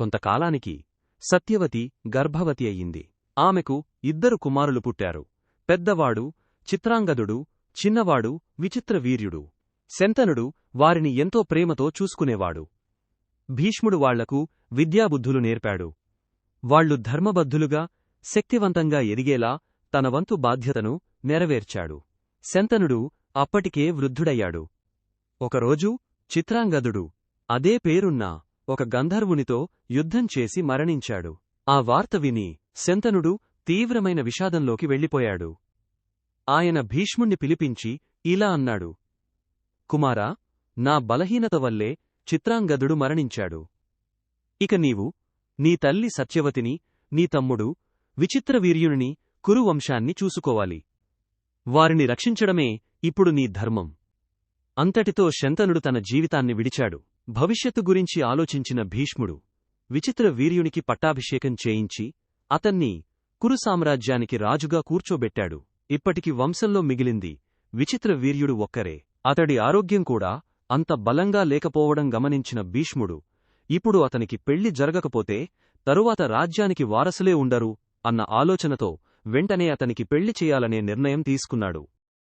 కొంతకాలానికి సత్యవతి గర్భవతి అయ్యింది ఆమెకు ఇద్దరు కుమారులు పుట్టారు. పెద్దవాడు చిత్రాంగదుడు చిన్నవాడు విచిత్రవీర్యుడు. శంతనుడు వారిని ఎంతో ప్రేమతో చూసుకునేవాడు. భీష్ముడు వాళ్ళకు విద్యాబుద్ధులు నేర్పాడు. వాళ్ళు ధర్మబద్ధులుగా శక్తివంతంగా ఎదిగేలా తన వంతు బాధ్యతను నెరవేర్చాడు. శంతనుడు అప్పటికే వృద్ధుడయ్యాడు. ఒకరోజు చిత్రాంగదుడు అదే పేరున్నా ఒక గంధర్వునితో యుద్ధం చేసి మరణించాడు. ఆ వార్త విని శంతనుడు తీవ్రమైన విషాదంలోకి వెళ్ళిపోయాడు. ఆయన భీష్ముణ్ణి పిలిపించి ఇలా అన్నాడు. కుమారా నా బలహీనత వల్లే చిత్రాంగదుడు మరణించాడు. ఇక నీవు నీ తల్లి సత్యవతిని నీ తమ్ముడు విచిత్రవీర్యుని కురువంశాన్ని చూసుకోవాలి. వారిని రక్షించడమే ఇప్పుడు నీ ధర్మం. అంతటితో శంతనుడు తన జీవితాన్ని విడిచాడు. భవిష్యత్తు గురించి ఆలోచించిన భీష్ముడు విచిత్ర వీర్యునికి పట్టాభిషేకం చేయించి అతన్ని కురు సామ్రాజ్యానికి రాజుగా కూర్చోబెట్టాడు. ఇప్పటికి వంశంలో మిగిలింది విచిత్ర వీర్యుడు ఒక్కరే. అతడి ఆరోగ్యం కూడా అంత బలంగా లేకపోవడం గమనించిన భీష్ముడు ఇప్పుడు అతనికి పెళ్ళి జరగకపోతే తరువాత రాజ్యానికి వారసులే ఉండరు అన్న ఆలోచనతో వెంటనే అతనికి పెళ్ళి చేయాలనే నిర్ణయం తీసుకున్నాడు.